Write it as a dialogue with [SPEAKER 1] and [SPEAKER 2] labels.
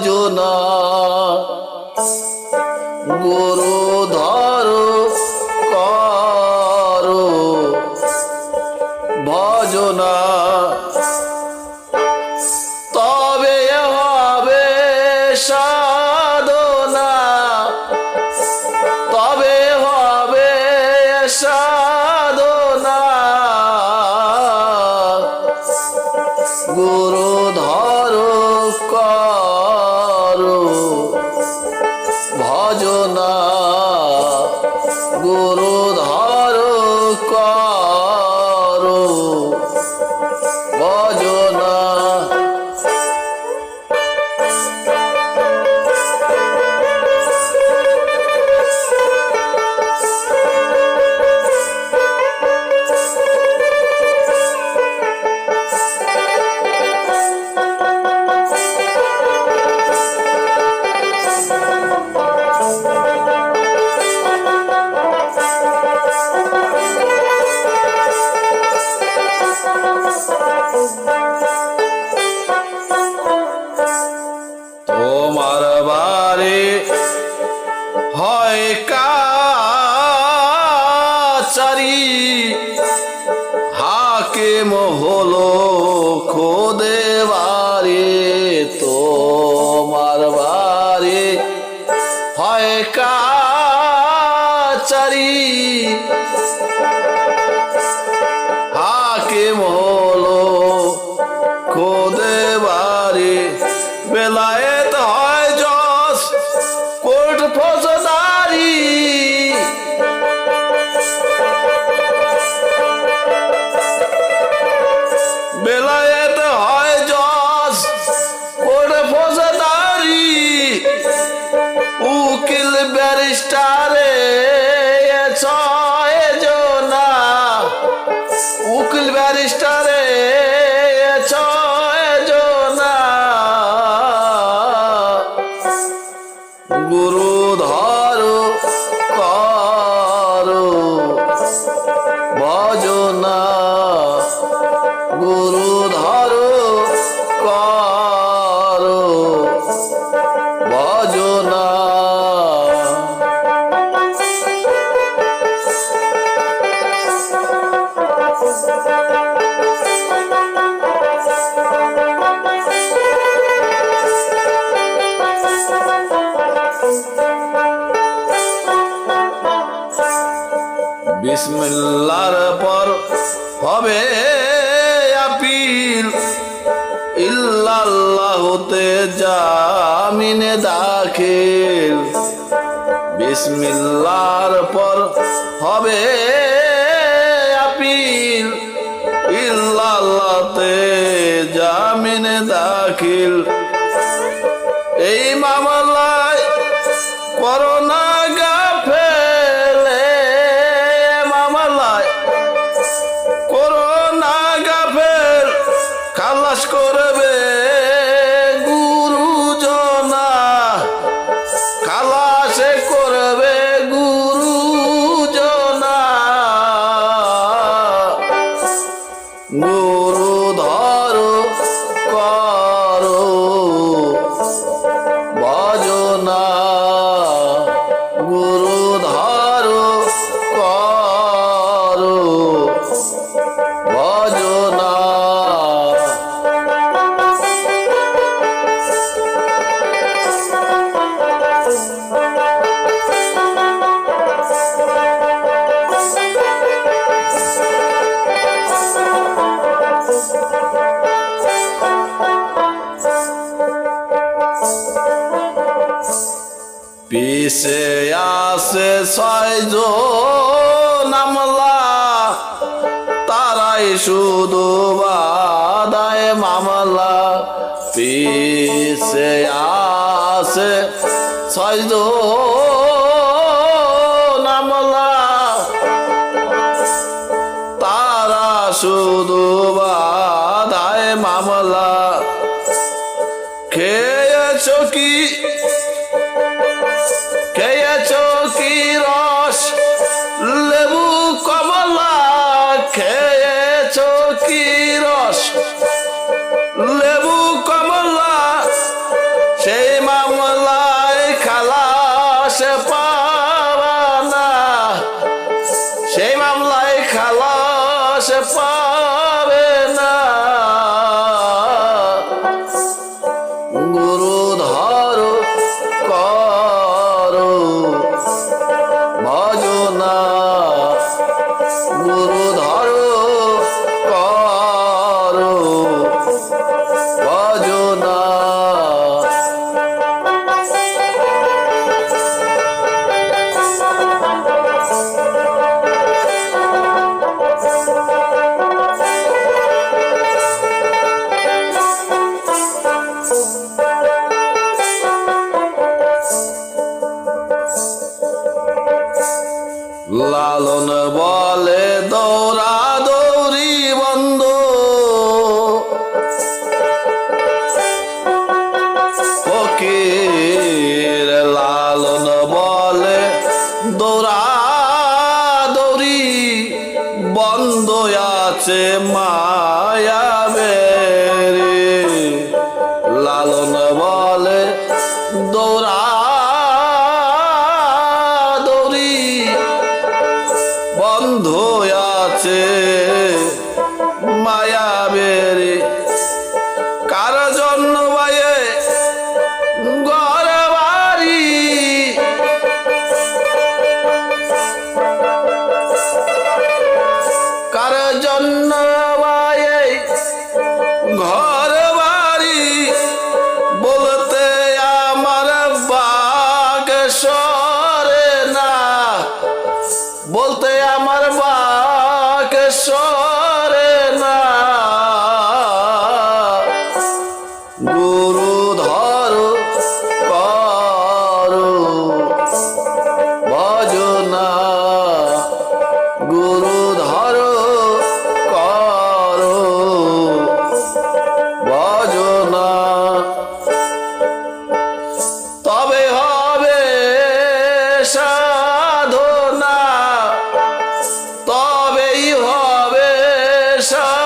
[SPEAKER 1] ভজনা গুরু তোমার বারে হয় কাচারি হাকে হলো খোদে বারে তোমার বারে হয় কাচারি ভজনা। গুরু ধরো করো। হবে আপিল। ইল্লাল্লাহতে জামিনে দাখিল। বিসমিল্লার পর হবে আপিল। ইল্লাল্লাহতে জামিনে দাখিল। এই মামলায় পিছে আছে ছয়জন আমলা তারাই শুধু বাদায় মামলা। পিছে আছে ছয়জন লালন বলে দৌড়া দৌড়ি বন্ধ। ফকির লালন বলে দৌড়া দৌড়ি বন্ধ আছে মায়া বন্ধ আছে। মায়া só so